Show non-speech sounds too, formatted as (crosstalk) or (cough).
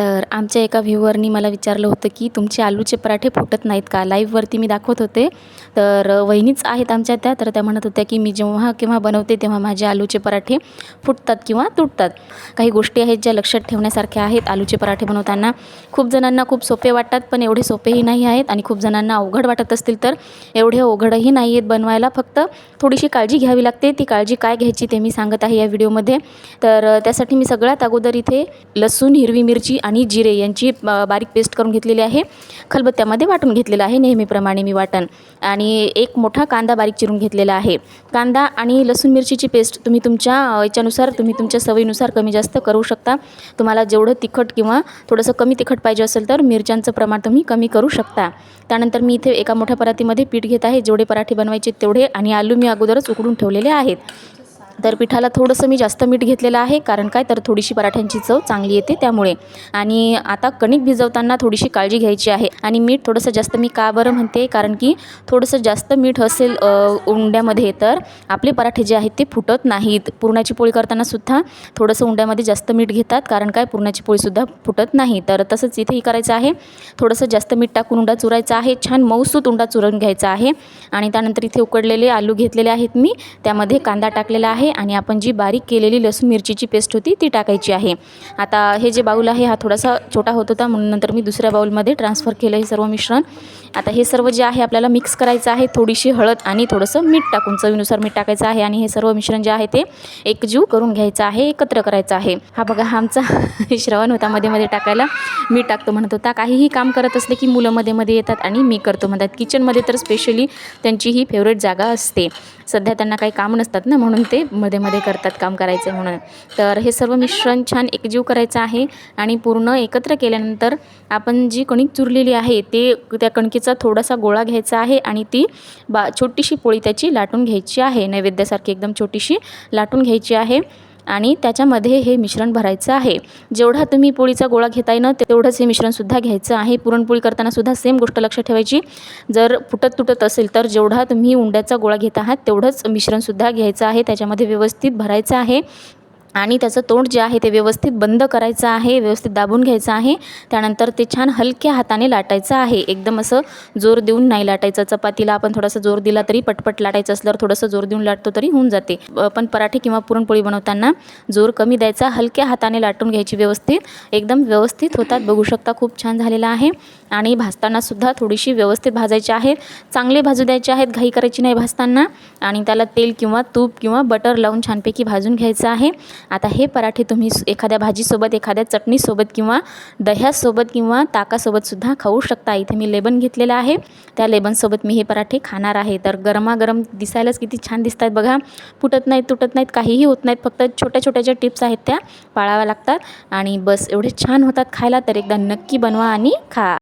तर आमच्या एका व्ह्यूवरनी मला विचारलं होतं की तुमचे आलूचे पराठे फुटत नाहीत का? लाईव्हवरती मी दाखवत होते. तर वहिनीच आहेत आमच्या त्या तर त्या म्हणत होत्या की मी जेव्हा केव्हा बनवते तेव्हा माझे आलूचे पराठे फुटतात किंवा तुटतात. काही गोष्टी आहेत ज्या लक्षात ठेवण्यासारख्या आहेत आलूचे पराठे बनवताना. खूप जणांना खूप सोपे वाटतात पण एवढे सोपेही नाही आहेत आणि खूप जणांना अवघड वाटत असतील तर एवढे अवघडही नाही आहेत बनवायला. फक्त थोडीशी काळजी घ्यावी लागते. ती काळजी काय घ्यायची ते मी सांगत आहे या व्हिडिओमध्ये. तर त्यासाठी मी सगळ्यात अगोदर इथे लसूण हिरवी मिरची आणि जिरे यांची बारीक पेस्ट करून घेतलेली आहे. खलबत्त्यामध्ये वाटून घेतलेलं आहे नेहमीप्रमाणे मी वाटण. आणि एक मोठा कांदा बारीक चिरून घेतलेला आहे. कांदा आणि लसूण मिरचीची पेस्ट तुम्ही तुमच्या याच्यानुसार तुम्ही तुमच्या सवयीनुसार कमी जास्त करू शकता. तुम्हाला जेवढं तिखट किंवा थोडंसं कमी तिखट पाहिजे असेल तर मिरच्यांचं प्रमाण तुम्ही कमी करू शकता. त्यानंतर मी इथे एका मोठ्या परातीमध्ये पीठ घेत आहे. जेवढे पराठे बनवायचे तेवढे आणि आलू मी अगोदरच उकडून ठेवलेले आहेत. तर पिठाला थोडंसं मी जास्त मीठ घेतलेलं आहे कारण काय तर थोडीशी पराठ्यांची चव चांगली येते त्यामुळे. आणि आता कणिक भिजवताना थोडीशी काळजी घ्यायची आहे. आणि मीठ थोडंसं जास्त मी का बरं म्हणते कारण की थोडंसं जास्त मीठ असेल उंड्यामध्ये तर आपले पराठे जे आहेत ते फुटत नाहीत. पुरणाची पोळी करताना सुद्धा थोडंसं उंड्यामध्ये जास्त मीठ घेतात कारण काय पुरणाची पोळीसुद्धा फुटत नाही. तर तसंच इथेही करायचं आहे. थोडंसं जास्त मीठ टाकून उंडा चुरायचा आहे. छान मऊसूत उंडा चुरून घ्यायचा आहे. आणि त्यानंतर इथे उकडलेले आलू घेतलेले आहेत मी. त्यामध्ये कांदा टाकलेला आहे. आणि आपण जी बारीक केलेली लसूण मिरचीची पेस्ट होती ती टाकायची आहे. आता हे जे बाऊल आहे हा थोडासा छोटा होत होता म्हणून नंतर मी दुसऱ्या बाऊलमध्ये ट्रान्सफर केलं हे सर्व मिश्रण. आता हे सर्व जे आहे आपल्याला मिक्स करायचं आहे थोडीशी हळद आणि थोडंसं मीठ टाकून चवीनुसार मीठ टाकायचं आहे आणि हे सर्व मिश्रण जे आहे ते एकजीव करून घ्यायचं आहे एकत्र करायचं आहे. हा बघा हा आमचा (laughs) श्रवण होता मध्ये मध्ये टाकायला मी टाकतो म्हणत होता. काहीही काम करत असले की मुलं मध्ये मध्ये येतात आणि मी करतो म्हणतात. किचनमध्ये तर स्पेशली त्यांची ही फेवरेट जागा असते. सध्या त्यांना काही काम नसतात ना म्हणून ते मध्ये मध्ये करतात काम करायचं म्हणून. तर हे सर्व मिश्रण छान एकजीव करायचं आहे आणि पूर्ण एकत्र केल्यानंतर आपण जी कणिक चुरलेली आहे ते त्या कणकेचा थोडासा गोळा घ्यायचा आहे आणि ती बा छोटीशी पोळी त्याची लाटून घ्यायची आहे. नैवेद्यासारखी एकदम छोटीशी लाटून घ्यायची आहे आणि त्याच्यामध्ये हे मिश्रण भरायचं आहे. जेवढा तुम्ही पोळीचा गोळा घेताय ना तेवढंच हे मिश्रणसुद्धा घ्यायचं आहे. पुरणपोळी करतानासुद्धा सेम गोष्ट लक्षात ठेवायची. जर फुटत तुटत असेल तर जेवढा तुम्ही उंड्याचा गोळा घेत आहात तेवढंच मिश्रणसुद्धा घ्यायचं आहे. त्याच्यामध्ये व्यवस्थित भरायचं आहे. आणि त्याचं तोंड जे आहे ते व्यवस्थित बंद करायचं आहे व्यवस्थित दाबून घ्यायचं आहे. त्यानंतर ते छान हलक्या हाताने लाटायचं आहे. एकदम असं जोर देऊन नाही लाटायचं. चपातीला आपण थोडासा जोर दिला तरी पटपट लाटायचं असल्यावर थोडंसं जोर देऊन लाटतो तरी होऊन जाते. पण पराठे किंवा पुरणपोळी बनवताना जोर कमी द्यायचा. हलक्या हाताने लाटून घ्यायची व्यवस्थित. एकदम व्यवस्थित होतात. बघू शकता खूप छान झालेला आहे. आणि भाजताना सुद्धा थोडीशी व्यवस्थित भाजायची आहेत चांगले भाजू द्यायचे आहेत. घाई करायची नाही भाजताना. आणि त्याला तेल किंवा तूप किंवा बटर लावून छानपैकी भाजून घ्यायचं आहे. आता हे पराठे तुम्ही एखाद्या भाजीसोबत एखाद्या चटणीसोबत किंवा दह्यासोबत किंवा ताकासोबतसुद्धा खाऊ शकता. इथे मी लेबन घेतलेलं आहे. त्या लेबनसोबत मी हे पराठे खाणार आहे. तर गरमागरम दिसायलाच किती छान दिसत आहेत बघा. फुटत नाहीत तुटत नाहीत काहीही होत नाहीत. फक्त छोट्या छोट्या ज्या टिप्स आहेत त्या पाळाव्या लागतात. आणि बस एवढे छान होतात खायला तर एकदा नक्की बनवा आणि खा.